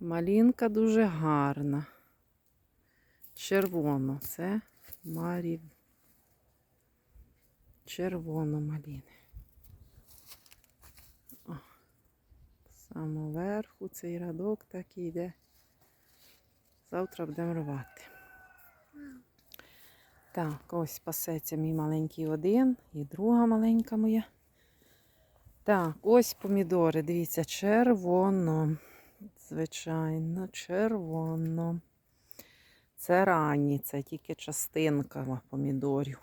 Малінка дуже гарна. Червоно. Це Марі. Червоно маліни. О, Самоверху цей радок так йде. Завтра будемо рвати. Так, ось пасеться мій маленький один і друга маленька моя. Так, ось помідори, дивіться, червоно. Звичайно, червоно. Це ранні, це тільки частинка помідорів.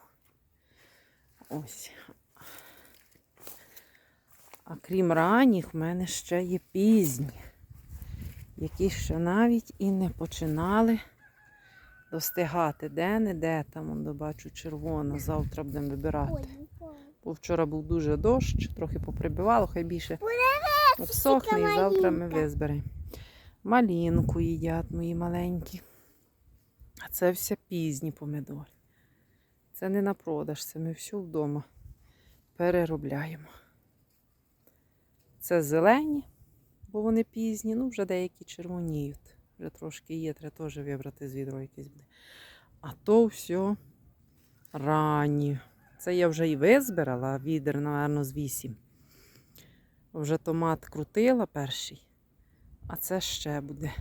Ось. А крім ранніх, в мене ще є пізні, які ще навіть і не починали достигати. Де-не-де там, он, бачу, червоно. Завтра будемо вибирати. Бо вчора був дуже дощ, трохи поприбивало, хай більше обсохне і завтра ми визберемо. Малінку їдять мої маленькі. А це все пізні помидори. Це не на продаж, це ми все вдома переробляємо. Це зелені, бо вони пізні, ну вже деякі червоніють. Вже трошки є, треба теж вибрати з відро якесь буде. А то все ранні. Це я вже і визбирала, відер, напевно, з вісім. Вже томат крутила перший, а це ще буде